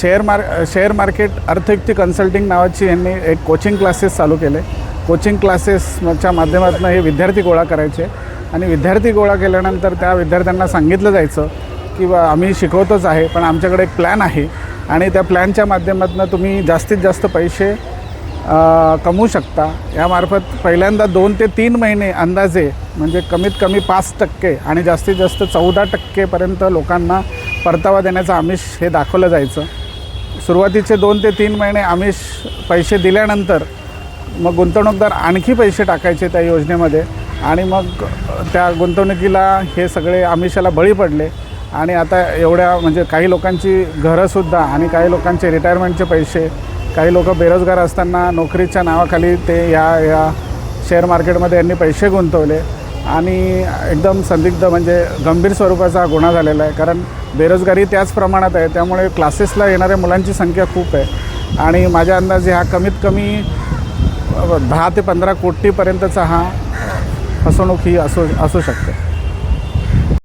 Share मार share market अर्थयुक्ती consulting नावाची यांनी एक कोचिंग क्लासेस चालू केले. कोचिंग क्लासेसच्या माध्यमातून हे विद्यार्थी गोळा करायचे. आणि विद्यार्थी गोळा केल्यानंतर त्या विद्यार्थ्यांना सांगितलं जायचं की बा आम्ही शिकवतच आहे पण आमच्याकडे एक प्लॅन आहे. आणि त्या प्लॅनच्या माध्यमातून तुम्ही जास्तीत जास्त पैसे कमवू शकता. यामार्फत पहिल्यांदा दोन ते तीन महिने अंदाजे म्हणजे कमीत कमी पाच टक्के आणि जास्तीत जास्त चौदा टक्केपर्यंत लोकांना परतावा देण्याचं आमिष हे दाखवलं जायचं. सुरुवातीचे दोन ते तीन महिने आमिष पैसे दिल्यानंतर मग गुंतवणूकदार आणखी पैसे टाकायचे त्या योजनेमध्ये आणि मग त्या गुंतवणुकीला हे सगळे आमिषाला बळी पडले. आणि आता एवढ्या म्हणजे काही लोकांची घरंसुद्धा आणि काही लोकांचे रिटायरमेंटचे पैसे काही लोक बेरोजगार असताना नोकरीच्या नावाखाली ते या या शेअर मार्केटमध्ये यांनी पैसे गुंतवले. आणि एकदम संदिग्ध म्हणजे गंभीर स्वरूपाचा हा गुन्हा झालेला आहे. कारण बेरोजगारी त्याच प्रमाणात आहे. त्यामुळे क्लासेसला येणाऱ्या मुलांची संख्या खूप आहे. आणि माझ्या अंदाजे हा कमीत कमी दहा ते पंधरा कोटीपर्यंतचा हा फसवणूक ही असू असू शकते.